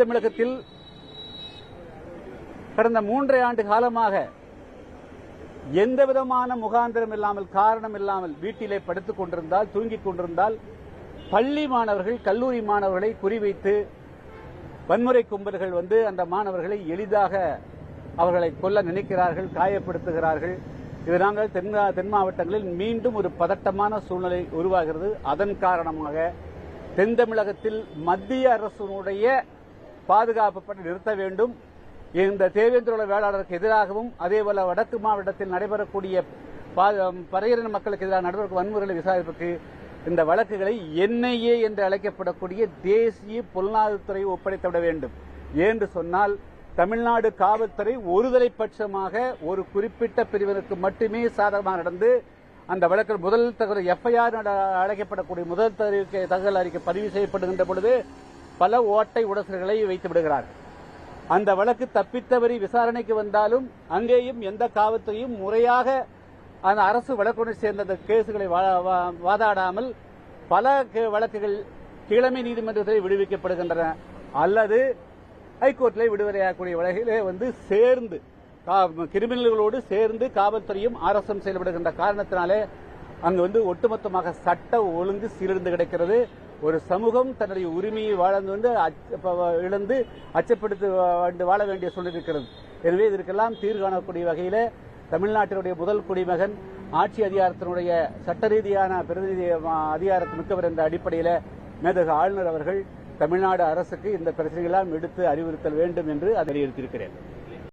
தமிழகத்தில் கடந்த மூன்றரை ஆண்டு காலமாக எந்த விதமான முகாந்திரம் இல்லாமல் காரணம் இல்லாமல் வீட்டிலே படுத்துக் கொண்டிருந்தால் தூங்கிக் கொண்டிருந்தால் பள்ளி மாணவர்கள் கல்லூரி மாணவர்களை குறிவைத்து வன்முறை கும்பல்கள் வந்து அந்த மாணவர்களை எளிதாக அவர்களை கொல்ல நினைக்கிறார்கள் காயப்படுத்துகிறார்கள். இது நாங்கள் தென் தென் மாவட்டங்களில் மீண்டும் ஒரு பதட்டமான சூழ்நிலை உருவாகிறது. அதன் காரணமாக தென் தமிழகத்தில் மத்திய அரசினுடைய பாதுகாப்பு பணி நிறுத்த வேண்டும். இந்த தேவேந்திரோட வேளாளருக்கு எதிராகவும் அதேபோல வடக்கு மாவட்டத்தில் நடைபெறக்கூடிய பா- மக்களுக்கு எதிராக நடைபெறக்கூடிய வன்முறைகளை விசாரிப்புக்கு இந்த வழக்குகளை என்ஐஏ என்று அழைக்கப்படக்கூடிய தேசிய புலனாய்வுத்துறை ஒப்படைத்துவிட வேண்டும். என்று சொன்னால் தமிழ்நாடு காவல்துறை ஒருதலை பட்சமாக ஒரு குறிப்பிட்ட பிரிவினருக்கு மட்டுமே சாதகமாக நடந்து அந்த வழக்கில் முதல் தகவல் எஃப்ஐஆர் அழைக்கப்படக்கூடிய முதல் தகவல் அறிக்கை பதிவு செய்யப்படுகின்ற பொழுது பல ஓட்டை உடசர்களை வைத்து விடுகிறார்கள். அந்த வழக்கு தப்பித்தவரி விசாரணைக்கு வந்தாலும் அங்கேயும் எந்த காவல்துறையும் முறையாக அந்த அரசு வழக்குடன் சேர்ந்த அந்த கேசுகளை வா- வா- வாதாடாமல் பல வழக்குகள் கீழமை நீதிமன்றத்தில் விடுவிக்கப்படுகின்றன. அல்லது ஹைகோர்ட்டிலே விடுதலையாகக்கூடிய வழக்கிலே வந்து சேர்ந்து கா- கிரிமினல்களோடு சேர்ந்து காவல்துறையும் அரசும் செயல்படுகின்ற காரணத்தினாலே அங்கு வந்து ஒட்டுமொத்தமாக சட்ட ஒழுங்கு சீரழிந்து கிடக்கிறது. ஒரு சமூகம் தன்னுடைய உரிமையை வாழ்ந்து வந்து அச்ச- இழந்து அச்சப்படுத்தி வாழ வேண்டிய சூழ்நிலை இருக்கிறது. எனவே இதற்கெல்லாம் தீர்வு காணக்கூடிய தமிழ்நாட்டினுடைய முதல் குடிமகன் ஆட்சி அதிகாரத்தினுடைய சட்ட ரீதியான பிரதிநிதி அதிகாரத்தை மிக்கவர் என்ற அடிப்படையில் மேதகு ஆளுநர் அவர்கள் தமிழ்நாடு அரசுக்கு இந்த பிரச்சனைகளெல்லாம் எடுத்து அறிவுறுத்தல் வேண்டும் என்று அதை வலியுறுத்தியிருக்கிறேன்